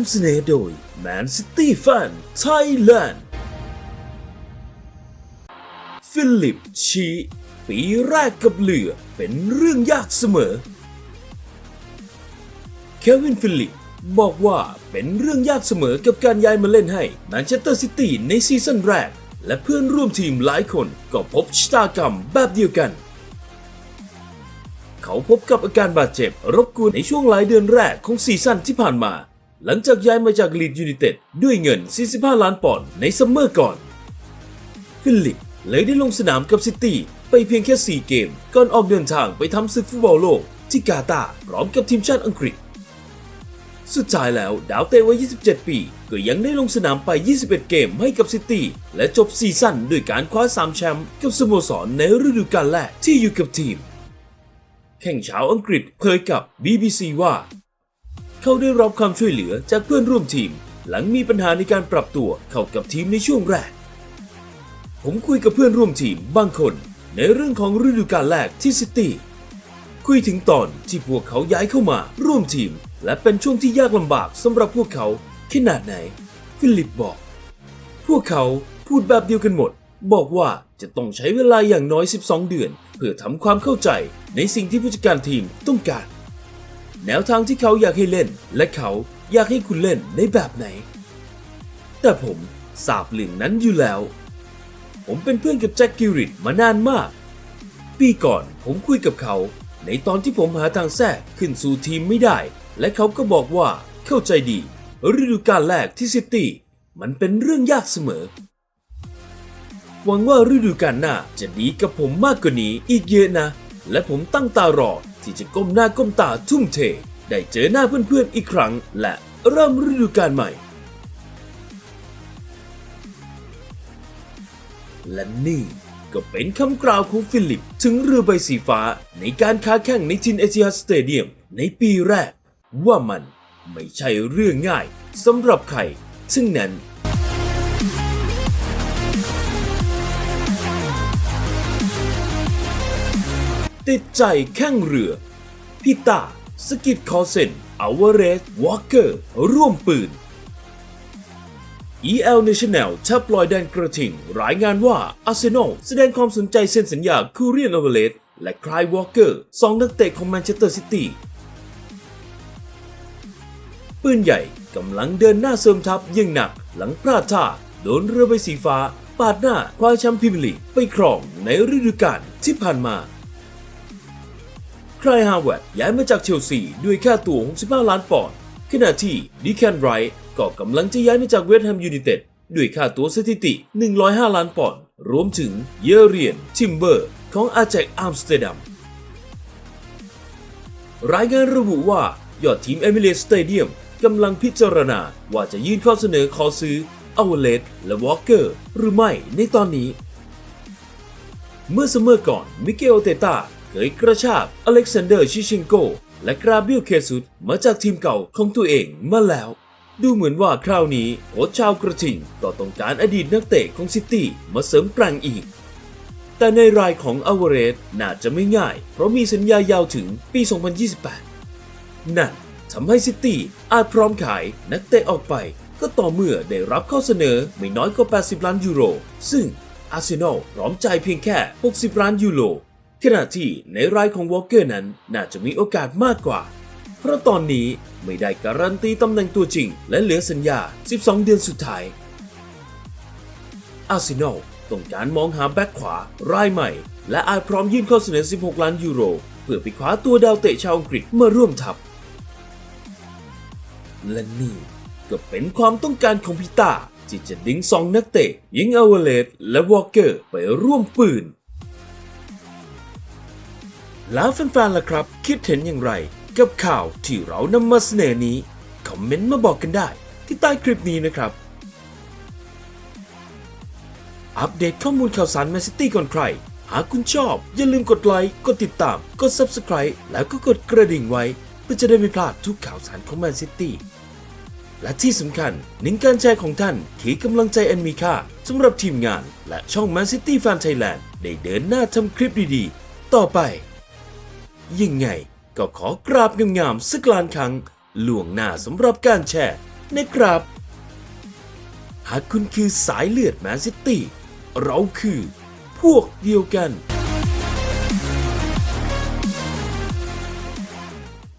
ำเสนอโดย Man City Fan Thailand ฟิลิปชีปีแรกกับเหลือเป็นเรื่องยากเสมอ เควินฟิลิปบอกว่าเป็นเรื่องยากเสมอกับการย้ายมาเล่นให้แมนเชสเตอร์ซิตี้ในซีซั่นแรก และเพื่อนร่วมทีมหลายคนก็พบชะตากรรมแบบเดียวกัน เขาพบกับอาการบาดเจ็บรบกวนในช่วงหลายเดือนแรกของซีซั่นที่ผ่านมา หลังจากย้ายมาจากลีดยูไนเต็ดด้วยเงิน 45 ล้านปอนด์ในซัมเมอร์ก่อน ฟิลิปเลยได้ลงสนามกับซิตี้ไปเพียงแค่ 4 เกม ก่อนออกเดินทางไปทำศึกฟุตบอลโลก ที่กาตาร์พร้อมกับทีมชาติอังกฤษ สุดท้ายแล้วดาวเตะวัย 27 ปี ก็ยังได้ลงสนามไป 21 เกมให้กับซิตี้และจบซีซั่นด้วยการคว้า 3 แชมป์กับสโมสรในฤดูกาลแรกที่อยู่กับทีม แข่งชาวอังกฤษเผยกับ BBC ว่า เขาได้รับความช่วยเหลือจากเพื่อนร่วมทีม หลังมีปัญหาในการปรับตัวเข้ากับทีมในช่วงแรก ผมคุยกับเพื่อนร่วมทีมบางคน ในเรื่องของฤดูกาลแรกที่ซิตี้คุยถึงตอนที่พวกเขาย้ายเข้ามาร่วมทีม และเป็นช่วงที่ยากลำบากสำหรับพวกเขาขนาดไหน ฟิลิปบอก พวกเขาพูดแบบเดียวกันหมด บอกว่าจะต้องใช้เวลาอย่างน้อย 12 เดือน เพื่อทำความเข้าใจในสิ่งที่ผู้จัดการทีมต้องการ แนวทางที่เขาอยากให้เล่น และเขาอยากให้คุณเล่นในแบบไหน แต่ผมทราบเรื่องนั้นอยู่แล้ว ผมเป็นเพื่อนกับแจ็คกิริดมานานมาก ปีก่อนผมคุยกับเขา ในตอนที่ผมหาทางแทรกขึ้นสู่ทีมไม่ได้ และเขาก็บอกว่าเข้าใจดีฤดูกาลแรกที่ซิตี้มันเป็นเรื่องยากเสมอ หวังว่าฤดูกาลหน้าจะดีกับผมมากกว่านี้อีกเยอะนะ และผมตั้งตารอ ที่จะก้มหน้าก้มตาทุ่มเท ได้เจอหน้าเพื่อนๆอีกครั้ง และเริ่มฤดูกาลใหม่ และนี่ก็เป็นคำกล่าวของฟิลิป ถึงเรือใบสีฟ้าในการค้าแข่งในทินเอเชียสเตเดียมในปีแรก ว่ามันไม่ใช่เรื่องง่ายสำหรับใครซึ่งนั้น ติดใจแข่งเรือ พิตาสกิดคอเซนอาวเรสวอเกอร์ ร่วมปืน EL National แทบลอยแดนกระทิง รายงานว่าอาร์เซนอลแสดงความสนใจเซ็นสัญญาคูเรียนอเวเลสและคลายวอลเกอร์สองนักเตะของแมนเชสเตอร์ซิตี้ปืนใหญ่กำลังเดินหน้าเสริมทัพอยังหนักหลังพลาดท่า โดนเรือใบสีฟ้า ปาดหน้าคว้าแชมป์พรีเมียร์ลีกไปครองในฤดูกาลที่ผ่านมา คลายฮาวเวิร์ดย้ายมาจากเชลซีด้วยค่าตัว 65 ล้านปอนด์ ขณะที่ดิแคนไรท์ก็กำลังจะย้ายมาจากเวสต์แฮมยูไนเต็ดด้วยค่าตัวสถิติ 105 ล้านปอนด์ รวมถึงเยอเรียนทิมเบอร์ของอาแจกอัมสเตอร์ดัม รายงานระบุว่ายอดทีมเอมิเลสสเตเดียมกำลังพิจารณาว่าจะยื่นข้อเสนอขอซื้ออเวเลสและวอลเกอร์หรือไม่ในตอนนี้ เมื่อซัมอก่อนมิเกลเตตา เคยกระชากอเล็กซานเดอร์ชิเชนโก และกราบิลเคซุสมาจากทีมเก่าของตัวเองมาแล้ว ดูเหมือนว่าคราวนี้โค้ชชาวกระทิงก็ต้องการอดีตนักเตะของซิตี้มาเสริมแกร่งอีก แต่ในรายของอเวเรสน่าจะไม่ง่าย เพราะมีสัญญายาวถึงปี 2028 นั่นทำให้ซิตี้อาจพร้อมขายนักเตะออกไป ก็ต่อเมื่อได้รับข้อเสนอไม่น้อยกว่า 80 ล้านยูโร ซึ่งอาร์เซนอลพร้อมจ่ายเพียงแค่ 60 ล้านยูโร ขณะที่ในรายของวอลเกอร์นั้นน่าจะมีโอกาสมากกว่า เพราะตอนนี้ไม่ได้การันตีตำแหน่งตัวจริง และเหลือสัญญา 12 เดือนสุดท้าย อาร์เซนอลต้องการมองหาแบ็คขวารายใหม่ และอาจพร้อมยื่นข้อเสนอ 16 ล้านยูโร เพื่อไปคว้าตัวดาวเตะชาวอังกฤษมาร่วมทัพ และนี่ก็เป็นความต้องการของพิตาที่จะดึงสองนักเตะยิงอเวเลสและวอลเกอร์ไปร่วมปืน แล้วแฟนๆล่ะครับ คิดเห็นอย่างไร กับข่าวที่เรานำมาเสนอนี้ คอมเมนต์มาบอกกันได้ ที่ใต้คลิปนี้นะครับ อัปเดตข้อมูลข่าวสารแมนซิตี้ก่อนใคร หากคุณชอบ อย่าลืมกดไลค์กดติดตาม กด Subscribe แล้วก็กดกระดิ่งไว้ เพื่อจะได้ไม่พลาดทุกข่าวสารของแมนซิตี้และที่สำคัญนิ้งการแชร์ของท่านคือกำลังใจอันมีค่าสำหรับทีมงาน และช่อง Man City Fan Thailand ได้เดินหน้าทำคลิปดีๆ ต่อไป ยังไงก็ขอกราบงามๆสักลานครั้งล่วงหน้าสำหรับการแชร์นะครับ หากคุณคือสายเลือดแมนซิตี้ เราคือพวกเดียวกัน